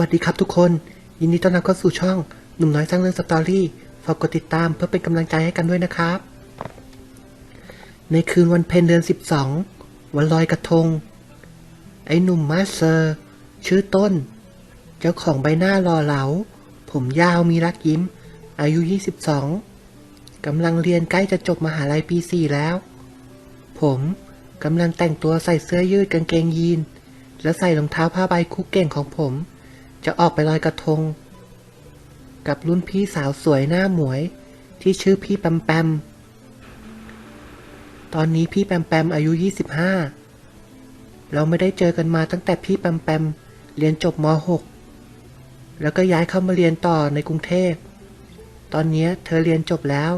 วัสดีครับทุกคน ยินดีต้อนรับเข้าสู่ช่องหนุ่มน้อยสร้างเรื่องสตอรี่ฝากกดติดตามเพื่อเป็นกำลังใจให้กันด้วยนะครับ ในคืนวันเพ็ญเดือน 12 วันลอยกระทง ไอ้หนุ่มมาสเซอร์ ชื่อต้น เจ้าของใบหน้าหล่อเหลา ผมยาวมีรักยิ้ม อายุ 22กำลังเรียนใกล้จะจบมหาลัยปี 4 แล้ว ผมกำลังแต่งตัวใส่เสื้อยืดกางเกงยีนและใส่รองเท้าผ้าใบคุกเก่งของผม จะออกไปลอยกระทง กับรุ่นพี่สาวสวยหน้าหมวย ที่ชื่อพี่แปมแปม ตอนนี้พี่แปมแปมอายุ 25 เราไม่ได้เจอกันมาตั้งแต่พี่แปมแปมเรียนจบม .6 แล้วก็ย้ายเข้ามาเรียนต่อในกรุงเทพ ตอนนี้เธอเรียนจบแล้ว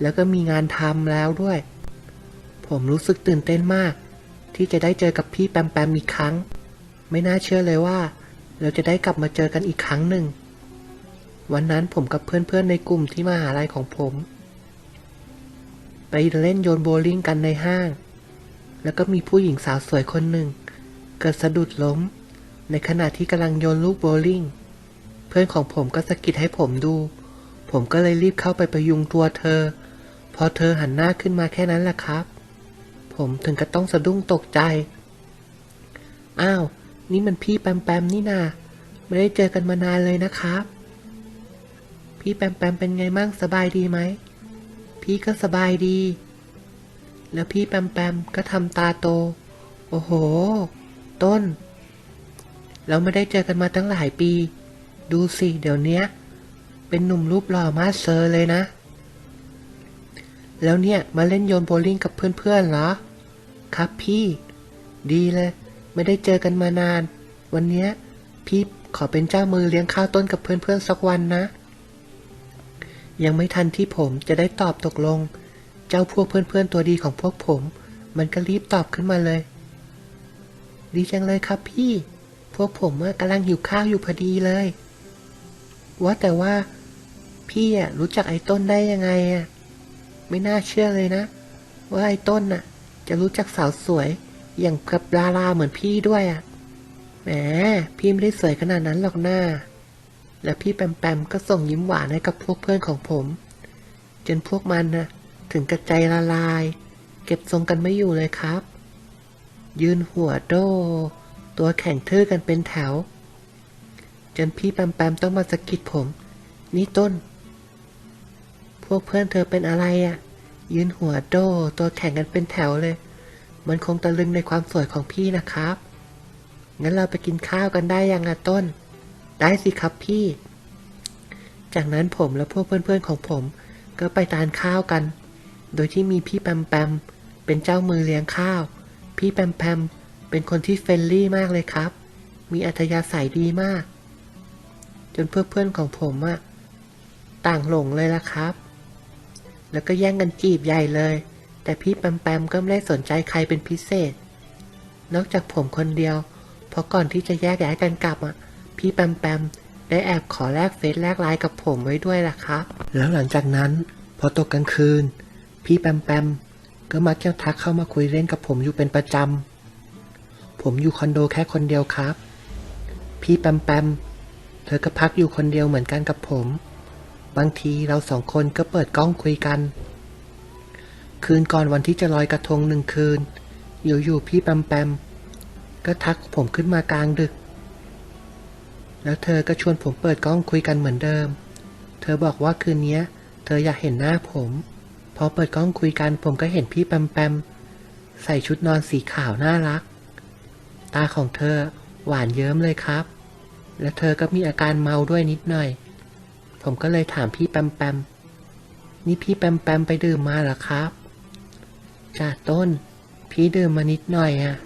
แล้วก็มีงานทำแล้วด้วย ผมรู้สึกตื่นเต้นมาก ที่จะได้เจอกับพี่แปมแปมอีกครั้ง ไม่น่าเชื่อเลยว่า เราจะได้กลับมาเจอกันอีกครั้งหนึ่ง วันนั้นผมกับเพื่อนๆในกลุ่มที่มหาลัยของผม ไปเล่นโยนโบว์ลิ่งกันในห้าง แล้วก็มีผู้หญิงสาวสวยคนหนึ่ง เกิดสะดุดล้ม ในขณะที่กำลังโยนลูกโบว์ลิ่ง เพื่อนของผมก็สะกิดให้ผมดู ผมก็เลยรีบเข้าไปประยุงตัวเธอ พอเธอหันหน้าขึ้นมาแค่นั้นแหละครับ ผมถึงก็ต้องสะดุ้งตกใจ อ้าว นี่มันพี่แปมแปมนี่นาไม่ได้เจอกันมานานเลยนะครับ พี่แปมแปมเป็นไงมั่งสบายดีไหม พี่ก็สบายดี แล้วพี่แปมแปมก็ทำตาโต โอ้โห ต้น เราไม่ได้เจอกันมาตั้งหลายปี ดูสิเดี๋ยวเนี้ยเป็นหนุ่มรูปหล่อมาสเซอร์เลยนะ แล้วเนี่ยมาเล่นโยนโบลิ่งกับเพื่อนๆเหรอ ครับพี่ ดีเลย ไม่ได้เจอกันมานาน วันเนี้ยพี่ขอเป็นเจ้ามือเลี้ยงข้าวต้นกับเพื่อนๆสักวันนะ ยังไม่ทันที่ผมจะได้ตอบตกลง เจ้าพวกเพื่อนๆตัวดีของพวกผม มันก็รีบตอบขึ้นมาเลย ดีจังเลยครับพี่ พวกผมกำลังหิวข้าวอยู่พอดีเลย ว่าแต่ว่า พี่รู้จักไอ้ต้นได้ยังไงอะไม่น่าเชื่อเลยนะ ว่าไอ้ต้นน่ะ จะรู้จักสาวสวย อย่างกับดาราเหมือนพี่ด้วยอะ่ะ แหม พี่ไม่ได้สวยขนาดนั้นหรอกหน้า แล้วพี่แปมแปมก็ส่งยิ้มหวานให้กับพวกเพื่อนของผม จนพวกมันน่ะถึงกระใจละลาย เก็บทรงกันไม่อยู่เลยครับ ยืนหัวโด ตัวแข็งทื่อกันเป็นแถว จนพี่แปมแปมต้องมาสะกิดผม นี่ต้น พวกเพื่อนเธอเป็นอะไรอะ ยืนหัวโด ตัวแข็งกันเป็นแถวเลย มันคงตะลึงในความสวยของพี่นะครับ งั้นเราไปกินข้าวกันได้ยังอะต้น ได้สิครับพี่ จากนั้นผมและพวกเพื่อนๆของผม ก็ไปทานข้าวกัน โดยที่มีพี่แปมแปมเป็นเจ้ามือเลี้ยงข้าว พี่แปมแปมเป็นคนที่เฟรนลี่มากเลยครับ มีอัธยาศัยดีมาก จนเพื่อนๆของผมอะต่างหลงเลยละครับ แล้วก็แย่งกันจีบใหญ่เลย แต่พี่แปมแปมก็ไม่ได้สนใจใครเป็นพิเศษ นอกจากผมคนเดียว เพราะก่อนที่จะแยกย้ายกันกลับอะ พี่แปมแปมได้แอบขอแลกเฟซแลกไลน์กับผมไว้ด้วยล่ะครับ แล้วหลังจากนั้น พอตกกลางคืน พี่แปมแปมก็มักจะทักเข้ามาคุยเล่นกับผมอยู่เป็นประจำ ผมอยู่คอนโดแค่คนเดียวครับ พี่แปมแปมเธอก็พักอยู่คนเดียวเหมือนกันกับผม บางทีเราสองคนก็เปิดกล้องคุยกัน คืนก่อนวันที่จะลอยกระทงหนึ่งคืน อยู่ๆพี่แปมแปมก็ทักผมขึ้นมากลางดึก แล้วเธอก็ชวนผมเปิดกล้องคุยกันเหมือนเดิม เธอบอกว่าคืนนี้เธออยากเห็นหน้าผม พอเปิดกล้องคุยกันผมก็เห็นพี่แปมแปมใส่ชุดนอนสีขาวน่ารัก ตาของเธอหวานเยิ้มเลยครับ และเธอก็มีอาการเมาด้วยนิดหน่อย ผมก็เลยถามพี่แปมแปมนี่พี่แปมแปมไปดื่มมาเหรอครับ จ้าต้น พี่ดื่มมานิดหน่อยอะ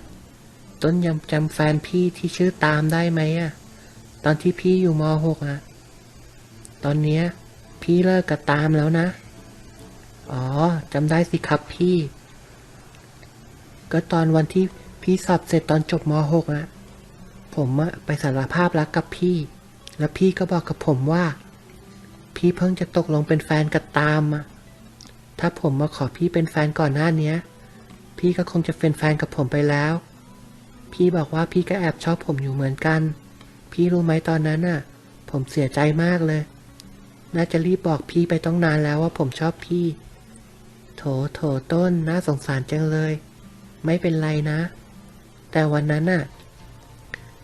ต้นยังจำแฟนพี่ที่ชื่อตามได้ไหมอะตอนที่พี่อยู่มหกอะตอนเนี้ย พี่เลิกกับตามแล้วนะ อ๋อจำได้สิครับพี่ ก็ตอนวันที่พี่สอบเสร็จตอนจบมหกอะผมอะไปสารภาพรักกับพี่ แล้วพี่ก็บอกกับผมว่า พี่เพิ่งจะตกลงเป็นแฟนกับตามอะ ถ้าผมมาขอพี่เป็นแฟนก่อนหน้าเนี้ย พี่ก็คงจะเป็นแฟนกับผมไปแล้ว พี่บอกว่าพี่ก็แอบชอบผมอยู่เหมือนกัน พี่รู้ไหมตอนนั้นน่ะ ผมเสียใจมากเลย น่าจะรีบบอกพี่ไปต้องนานแล้วว่าผมชอบพี่ โถโถต้นน่าสงสารจังเลย ไม่เป็นไรนะ แต่วันนั้นน่ะ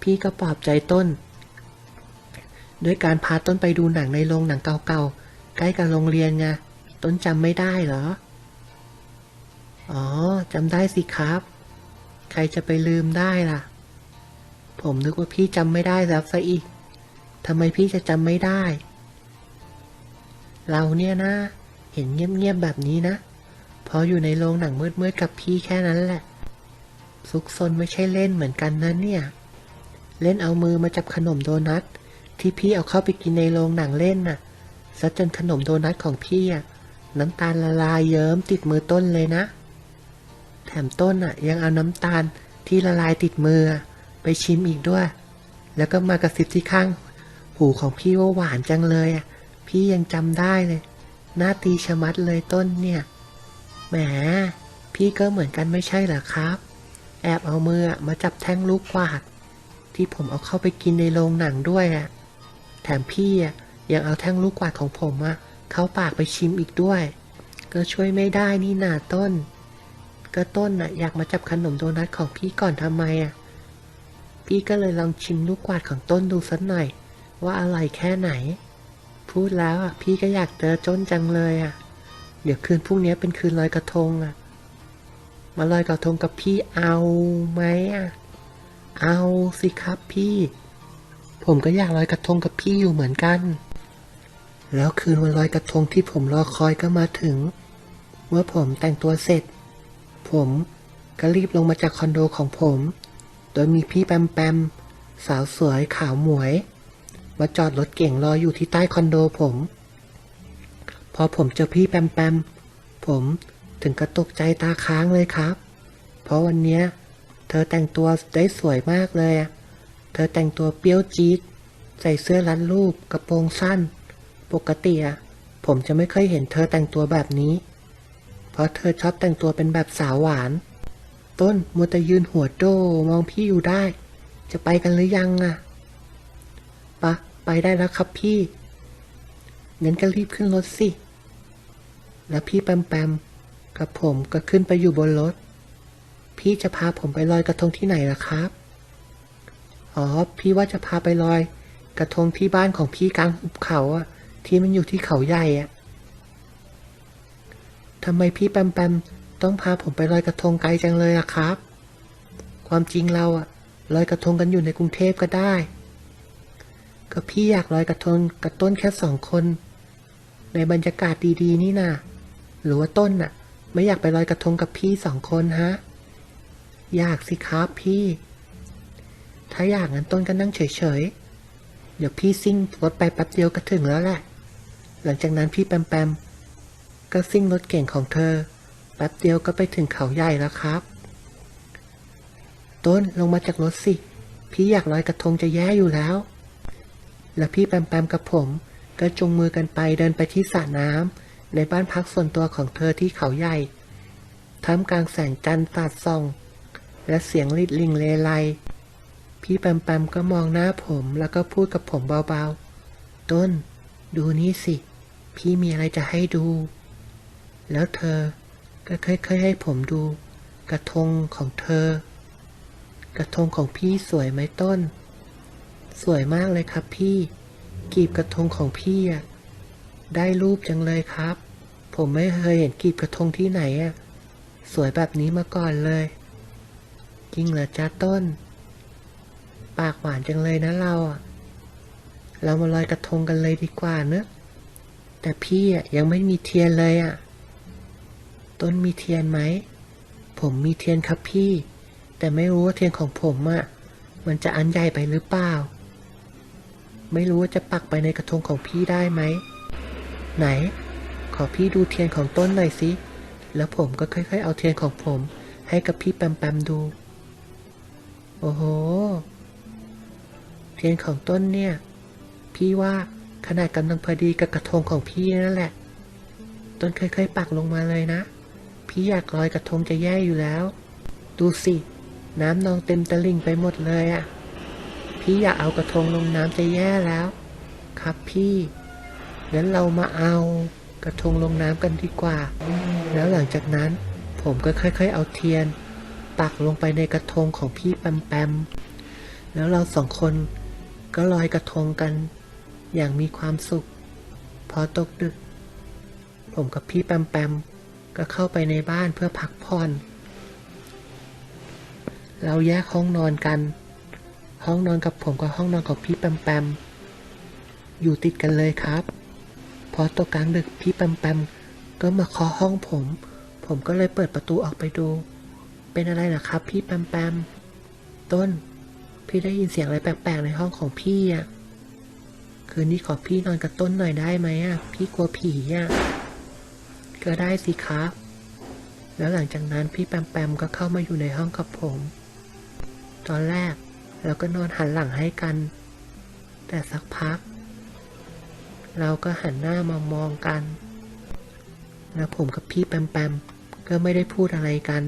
พี่ก็ปลอบใจต้น ด้วยการพาต้นไปดูหนังในโรงหนังเก่าๆใกล้กับโรงเรียนไง ต้นจำไม่ได้เหรอ อ๋อจำได้สิครับ ใครจะไปลืมได้ล่ะ ผมนึกว่าพี่จำไม่ได้แล้วซะอีกทำไมพี่จะจำไม่ได้ เราเนี่ยนะ เห็นเงียบๆแบบนี้นะพออยู่ในโรงหนังมืดๆกับพี่แค่นั้นแหละ ซุกซนไม่ใช่เล่นเหมือนกันนะเนี่ย เล่นเอามือมาจับขนมโดนัทที่พี่เอาเข้าไปกินในโรงหนังเล่นน่ะซะจนขนมโดนัทของพี่อะ น้ำตาลละลายเยิ้มติดมือต้นเลยนะ แถมต้นอะ ยังเอาน้ำตาลที่ละลายติดมือ ไปชิมอีกด้วย แล้วก็มากระซิบที่ข้าง หูของพี่ว่าหวานจังเลยอะ พี่ยังจำได้เลย หน้าตีชะมัดเลยต้นเนี่ย แหม พี่ก็เหมือนกันไม่ใช่เหรอครับ แอบเอามือมาจับแท่งลูกกวาด ที่ผมเอาเข้าไปกินในโรงหนังด้วยอะ แถมพี่อะยังเอาแท่งลูกกวาดของผมอะ เขาปากไปชิมอีกด้วย ก็ช่วยไม่ได้นี่นาต้น ก็ต้นน่ะอยากมาจับขนมโดนัทของพี่ก่อนทำไมอะ พี่ก็เลยลองชิมลูกกวาดของต้นดูสักหน่อย ว่าอร่อยแค่ไหน พูดแล้วอะพี่ก็อยากเจอจ้นจังเลยอะ เดี๋ยวคืนพรุ่งนี้เป็นคืนลอยกระทงอะ มาลอยกระทงกับพี่เอาไหมอะ เอาสิครับพี่ ผมก็อยากลอยกระทงกับพี่อยู่เหมือนกัน แล้วคืนวันลอยกระทงที่ผมรอคอยก็มาถึง เมื่อผมแต่งตัวเสร็จ ผมก็รีบลงมาจากคอนโดของผม โดยมีพี่แปมแปมสาวสวยขาวหมวย มาจอดรถเก่งรออยู่ที่ใต้คอนโดผม พอผมเจอพี่แปมแปมผมถึงกระตกใจตาค้างเลยครับ เพราะวันนี้เธอแต่งตัวได้สวยมากเลยอะเธอแต่งตัวเปรี้ยวจี๊ดใส่เสื้อรัดรูปกระโปรงสั้น ปกติอะผมจะไม่เคยเห็นเธอแต่งตัวแบบนี้ เพราะเธอชอบแต่งตัวเป็นแบบสาวหวาน ต้นมัวแต่ยืนหัวโดมองพี่อยู่ได้ จะไปกันหรือยังอะปะไปได้แล้วครับพี่งั้นก็รีบขึ้นรถสิ แล้วพี่แปมแปมกับผมก็ขึ้นไปอยู่บนรถ พี่จะพาผมไปลอยกระทงที่ไหนล่ะครับ อ๋อ พี่ว่าจะพาไปลอย กระทงที่บ้านของพี่กลางหุบเขาอะ ที่มันอยู่ที่เขาใหญ่อะทำไมพี่แปมแปมต้องพาผมไปลอยกระทงไกลจังเลยอะครับ ความจริงเราอะลอยกระทงกันอยู่ในกรุงเทพก็ได้ ก็พี่อยากลอยกระทงกับต้นแค่สองคน ในบรรยากาศดีๆ นี่นาหรือว่าต้นน่ะ ไม่อยากไปลอยกระทงกับพี่สองคนฮะ อยากสิครับพี่ ถ้าอยากงั้นต้นก็นั่งเฉยๆ เดี๋ยวพี่ซิ่งรถไปแป๊บเดียวก็ถึงแล้วแหละ หลังจากนั้นพี่แปมแปมก็ซิ่งรถเก่งของเธอ แป๊บเดียวก็ไปถึงเขาใหญ่แล้วครับ ต้นลงมาจากรถสิ พี่อยากลอยกระทงจะแย่อยู่แล้ว แล้วพี่แปมแปมกับผม ก็จุงมือกันไปเดินไปที่สระน้ำในบ้านพักส่วนตัวของเธอที่เขาใหญ่ท่ามกลางแสงจันทร์สาดส่อง และเสียงลิดลิงเลไลพี่แปมแปมก็มองหน้าผมแล้วก็พูดกับผมเบาๆ ต้น ดูนี่สิ พี่มีอะไรจะให้ดู แล้วเธอก็ค่อยๆให้ผมดู กระทงของเธอ กระทงของพี่สวยไหมต้น สวยมากเลยครับพี่ กีบกระทงของพี่อะได้รูปจังเลยครับ ผมไม่เคยเห็นกีบกระทงที่ไหนอะสวยแบบนี้มาก่อนเลย จริงเหรอจ้าต้น ปากหวานจังเลยนะเราอะเรามาลอยกระทงกันเลยดีกว่าเนอะ แต่พี่อะยังไม่มีเทียนเลยอะ ต้นมีเทียนไหม ผมมีเทียนครับพี่ แต่ไม่รู้ว่าเทียนของผมอะ มันจะอันใหญ่ไปหรือเปล่า ไม่รู้ว่าจะปักไปในกระทงของพี่ได้ไหม ไหน ขอพี่ดูเทียนของต้นหน่อยสิ แล้วผมก็ค่อยๆ เอาเทียนของผม ให้กับพี่แปมแปมดู โอ้โห เทียนของต้นเนี่ย พี่ว่า ขนาดกำลังพอดีกับกระทงของพี่นั่นแหละ ต้นค่อยๆปักลงมาเลยนะ พี่อยากลอยกระทงจะแย่อยู่แล้ว ดูสิ น้ำนองเต็มตะลิ่งไปหมดเลยอะ พี่อยากเอากระทงลงน้ำจะแย่แล้ว ครับพี่งั้นเรามาเอากระทงลงน้ำกันดีกว่า แล้วหลังจากนั้น ผมก็ค่อยๆ เอาเทียน ปักลงไปในกระทงของพี่แปมแปมแล้วเราสองคนก็ลอยกระทงกัน อย่างมีความสุข พอตกดึก ผมกับพี่แปมแปมก็เข้าไปในบ้านเพื่อพักผ่อน เราแยกห้องนอนกัน ห้องนอนกับผมกับห้องนอนของพี่แปมแปมอยู่ติดกันเลยครับ พอตกกลางดึกพี่แปมแปมก็มาเคาะห้องผม ผมก็เลยเปิดประตูออกไปดู เป็นอะไรนะครับ พี่แปมแปมต้น พี่ได้ยินเสียงอะไรแปลกๆในห้องของพี่อะ คืนนี้ขอพี่นอนกับต้นหน่อยได้ไหมอะ พี่กลัวผีอะก็ได้สิครับ แล้วหลังจากนั้นพี่แปมแปมก็เข้ามาอยู่ในห้องกับผม ตอนแรกเราก็นอนหันหลังให้กัน แต่สักพัก เราก็หันหน้ามามองกัน แล้วผมกับพี่แปมแปมก็ไม่ได้พูดอะไรกัน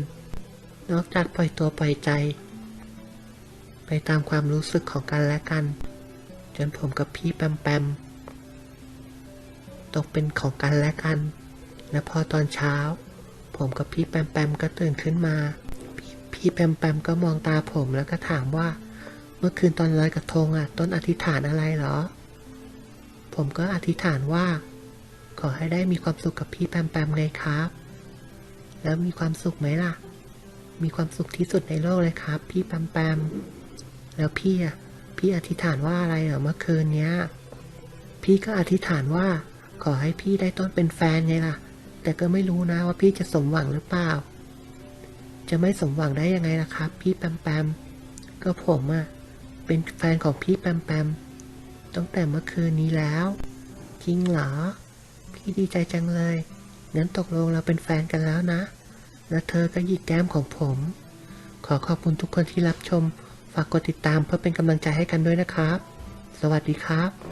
นอกจากปล่อยตัวปล่อยใจ ไปตามความรู้สึกของกันและกัน จนผมกับพี่แปมแปมตกเป็นของกันและกัน และพอตอนเช้า ผมกับพี่แปมแปมก็ตื่นขึ้นมาพี่พี่แปมแปมก็มองตาผมแล้วก็ถามว่า เมื่อคืนตอนลอยกระทงอะ ต้นอธิษฐานอะไรเหรอ ผมก็อธิษฐานว่า ขอให้ได้มีความสุขกับพี่แปมแปมไงครับ แล้วมีความสุขไหมล่ะ มีความสุขที่สุดในโลกเลยครับ พี่แปมแปมแล้วพี่อะ พี่อธิษฐานว่าอะไรเหรอเมื่อคืนเนี้ย พี่ก็อธิษฐานว่า ขอให้พี่ได้ต้นเป็นแฟนไงล่ะ แต่ก็ไม่รู้นะว่าพี่จะสมหวังหรือเปล่า จะไม่สมหวังได้ยังไงล่ะครับ พี่แปมแปมก็ผมอะเป็นแฟนของพี่แปมแปมตั้งแต่เมื่อคืนนี้แล้วจริงเหรอ พี่ดีใจจังเลยงั้นตกลงเราเป็นแฟนกันแล้วนะ และเธอก็หยิกแก้มของผม ขอขอบคุณทุกคนที่รับชม ฝากกดติดตามเพื่อเป็นกำลังใจให้กันด้วยนะครับ สวัสดีครับ